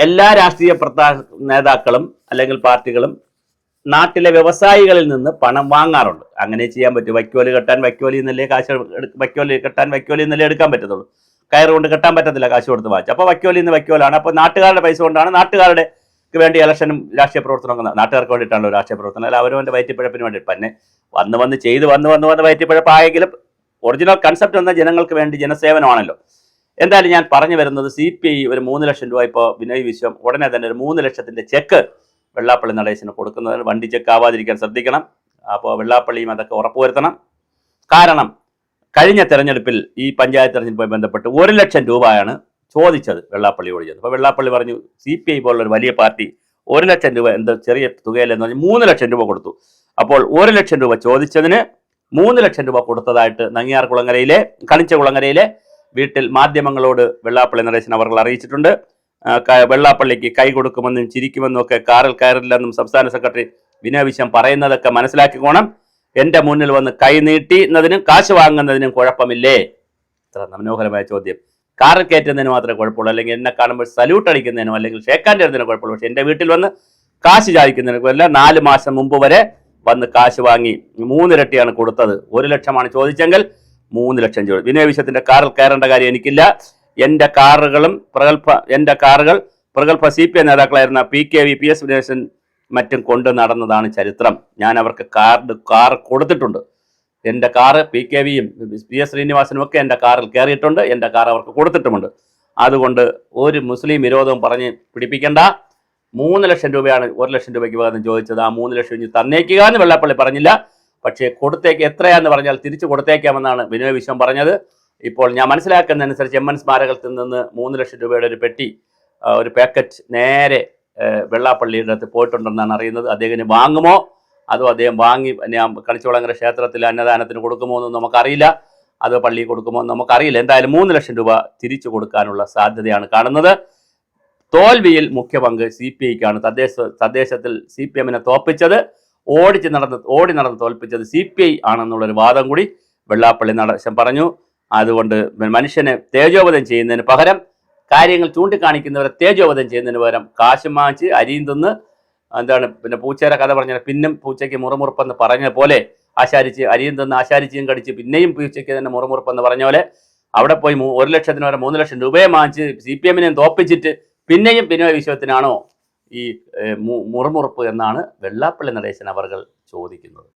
എല്ലാ രാഷ്ട്രീയ പ്രധാ നേതാക്കളും അല്ലെങ്കിൽ പാർട്ടികളും നാട്ടിലെ വ്യവസായികളിൽ നിന്ന് പണം വാങ്ങാറുണ്ട്. അങ്ങനെ ചെയ്യാൻ പറ്റും. വൈക്കോൽ കെട്ടാൻ വൈക്കോലി എന്നല്ലേ കാശ് വൈക്കോലി കെട്ടാൻ വൈക്കോലി എന്നല്ലേ എടുക്കാൻ പറ്റത്തുള്ളൂ. കയറ് കൊണ്ട് കെട്ടാൻ പറ്റത്തില്ല കാശ് കൊടുത്ത് വാങ്ങിച്ചു. അപ്പോൾ വൈക്കോലി നിന്ന് വൈക്കോലാണ് അപ്പോൾ നാട്ടുകാരുടെ പൈസ കൊണ്ടാണ് നാട്ടുകാരുടെ വേണ്ടി ഇലക്ഷനും രാഷ്ട്രീയ പ്രവർത്തനമൊക്കെ നട- നാട്ടുകാർക്ക് വേണ്ടിയിട്ടാണല്ലോ രാഷ്ട്രീയ പ്രവർത്തനം. അല്ല അവരവന്റെ വയറ്റിപ്പഴപ്പിന് വേണ്ടി പിന്നെ വന്ന് വന്ന് ചെയ്ത് വന്ന് വന്ന് വന്ന് വയറ്റിപ്പഴപ്പായെങ്കിലും ഒറിജിനൽ കൺസെപ്റ്റ് വന്ന ജനങ്ങൾക്ക് വേണ്ടി ജനസേവനമാണല്ലോ. എന്തായാലും ഞാൻ പറഞ്ഞു വരുന്നത് സി പി ഐ ഒരു മൂന്ന് ലക്ഷം രൂപ ഇപ്പോൾ വിനയ് വിശ്വം ഉടനെ തന്നെ ഒരു മൂന്ന് ലക്ഷത്തിന്റെ ചെക്ക് വെള്ളാപ്പള്ളി നടേശന് കൊടുക്കുന്നതിന് വണ്ടി ചെക്ക് ആവാതിരിക്കാൻ ശ്രദ്ധിക്കണം. അപ്പോൾ വെള്ളാപ്പള്ളിയും അതൊക്കെ ഉറപ്പുവരുത്തണം. കാരണം കഴിഞ്ഞ തെരഞ്ഞെടുപ്പിൽ ഈ പഞ്ചായത്ത് തെരഞ്ഞെടുപ്പുമായി ബന്ധപ്പെട്ട് ഒരു ലക്ഷം രൂപയാണ് ചോദിച്ചത് വെള്ളാപ്പള്ളി ചെയ്തത് അപ്പോൾ വെള്ളാപ്പള്ളി പറഞ്ഞു സി പി ഐ പോലുള്ള ഒരു വലിയ പാർട്ടി ഒരു ലക്ഷം രൂപ എന്ത് ചെറിയ തുകയിലെന്ന് പറഞ്ഞ് മൂന്ന് ലക്ഷം രൂപ കൊടുത്തു. അപ്പോൾ ഒരു ലക്ഷം രൂപ ചോദിച്ചതിന് മൂന്ന് ലക്ഷം രൂപ കൊടുത്തതായിട്ട് നങ്ങിയാർ കുളങ്ങരയിലെ കണിച്ച കുളങ്ങരയിലെ വീട്ടിൽ മാധ്യമങ്ങളോട് വെള്ളാപ്പള്ളി നരേശൻ അവർ അറിയിച്ചിട്ടുണ്ട്. വെള്ളാപ്പള്ളിക്ക് കൈ കൊടുക്കുമെന്നും ചിരിക്കുമെന്നും ഒക്കെ കാറിൽ കയറില്ലെന്നും സംസ്ഥാന സെക്രട്ടറി വിനയ വിശ്വം പറയുന്നതൊക്കെ മനസ്സിലാക്കിക്കോണം. എന്റെ മുന്നിൽ വന്ന് കൈ നീട്ടുന്നതിനും കാശ് വാങ്ങുന്നതിനും കുഴപ്പമില്ലേ? ഇത്ര മനോഹരമായ ചോദ്യം. കാറിൽ കയറ്റുന്നതിന് മാത്രമേ കുഴപ്പമുള്ളൂ. അല്ലെങ്കിൽ എന്നെ കാണുമ്പോൾ സല്യൂട്ട് അടിക്കുന്നതിനും അല്ലെങ്കിൽ ഷേക്കാൻ തരുന്നതിനും കുഴപ്പമുള്ളൂ. പക്ഷെ എന്റെ വീട്ടിൽ വന്ന് കാശ് ചാദിക്കുന്നതിനും അല്ല നാല് മാസം മുമ്പ് വരെ വന്ന് കാശ് വാങ്ങി മൂന്നിരട്ടിയാണ് കൊടുത്തത്. ഒരു ലക്ഷമാണ് ചോദിച്ചെങ്കിൽ മൂന്ന് ലക്ഷം രൂപ. വിനയ വിശ്വത്തിന്റെ കാറിൽ കയറേണ്ട കാര്യം എനിക്കില്ല. എന്റെ കാറുകളും പ്രഗത്ഭ എന്റെ കാറുകൾ പ്രഗത്ഭ C P I നേതാക്കളായിരുന്ന P K V P S Vineshan മറ്റും കൊണ്ട് നടന്നതാണ് ചരിത്രം. ഞാൻ അവർക്ക് കാർഡ് കാർ കൊടുത്തിട്ടുണ്ട്. എന്റെ കാറ് പി കെ വിയും പി എസ് ശ്രീനിവാസനും ഒക്കെ എന്റെ കാറിൽ കയറിയിട്ടുണ്ട്. എന്റെ കാർ അവർക്ക് കൊടുത്തിട്ടുമുണ്ട്. അതുകൊണ്ട് ഒരു മുസ്ലിം വിരോധവും പറഞ്ഞ് പിടിപ്പിക്കേണ്ട. മൂന്ന് ലക്ഷം രൂപയാണ് ഒരു ലക്ഷം രൂപയ്ക്ക് പകരം ചോദിച്ചത്. ആ മൂന്ന് ലക്ഷം ഇനി തന്നേക്കുക എന്ന് വെള്ളാപ്പള്ളി പറഞ്ഞില്ല. പക്ഷേ കൊടുത്തേക്ക് എത്രയാന്ന് പറഞ്ഞാൽ തിരിച്ചു കൊടുത്തേക്കാമെന്നാണ് വിനോയ് വിശ്വം പറഞ്ഞത്. ഇപ്പോൾ ഞാൻ മനസ്സിലാക്കുന്നതനുസരിച്ച് എം എൻ സ്മാരകത്തിൽ നിന്ന് മൂന്ന് ലക്ഷം രൂപയുടെ ഒരു പെട്ടി ഒരു പാക്കറ്റ് നേരെ വെള്ളാപ്പള്ളിയുടെ അടുത്ത് പോയിട്ടുണ്ടെന്നാണ് അറിയുന്നത്. അദ്ദേഹത്തിന് വാങ്ങുമോ? അതോ അദ്ദേഹം വാങ്ങി ഞാൻ കണിച്ചുവളങ്ങര ക്ഷേത്രത്തിൽ അന്നദാനത്തിന് കൊടുക്കുമോ എന്ന് നമുക്കറിയില്ല. അത് പള്ളിയിൽ കൊടുക്കുമോ എന്ന് നമുക്കറിയില്ല. എന്തായാലും മൂന്ന് ലക്ഷം രൂപ തിരിച്ചു കൊടുക്കാനുള്ള സാധ്യതയാണ് കാണുന്നത്. തോൽവിയിൽ മുഖ്യ പങ്ക് സി പി ഐക്കാണ്. തദ്ദേശ തദ്ദേശത്തിൽ സി പി എമ്മിനെ തോൽപ്പിച്ചത് ഓടിച്ച് നടന്ന് ഓടി നടന്ന് തോൽപ്പിച്ചത് സി പി ഐ ആണെന്നുള്ളൊരു വാദം കൂടി വെള്ളാപ്പള്ളി നടശം പറഞ്ഞു. അതുകൊണ്ട് മനുഷ്യനെ തേജോവധം ചെയ്യുന്നതിന് പകരം കാര്യങ്ങൾ ചൂണ്ടിക്കാണിക്കുന്നവരെ തേജോവധം ചെയ്യുന്നതിന് പകരം കാശും വാങ്ങിച്ച് അരിയും തിന്ന് എന്താണ് പിന്നെ പൂച്ചയുടെ കഥ പറഞ്ഞ പിന്നും പൂച്ചയ്ക്ക് മുറുമുറുപ്പെന്ന് പറഞ്ഞ പോലെ ആശാരിച്ച് അരിയും തിന്ന് ആശാരിച്ചും കടിച്ച് പിന്നെയും പൂച്ചയ്ക്ക് തന്നെ മുറുമുറുപ്പെന്ന് പറഞ്ഞ പോലെ അവിടെ പോയി ഒരു ലക്ഷത്തിന് വരെ മൂന്ന് ലക്ഷം രൂപയെ വാങ്ങിച്ച് സി പി എമ്മിനെയും തോപ്പിച്ചിട്ട് പിന്നെയും പിന്നോയ വിശ്വത്തിനാണോ ഈ മുറമുറപ്പ് എന്നാണ് വെള്ളാപ്പള്ളി നടേശൻ അവർകൾ ചോദിക്കുന്നത്.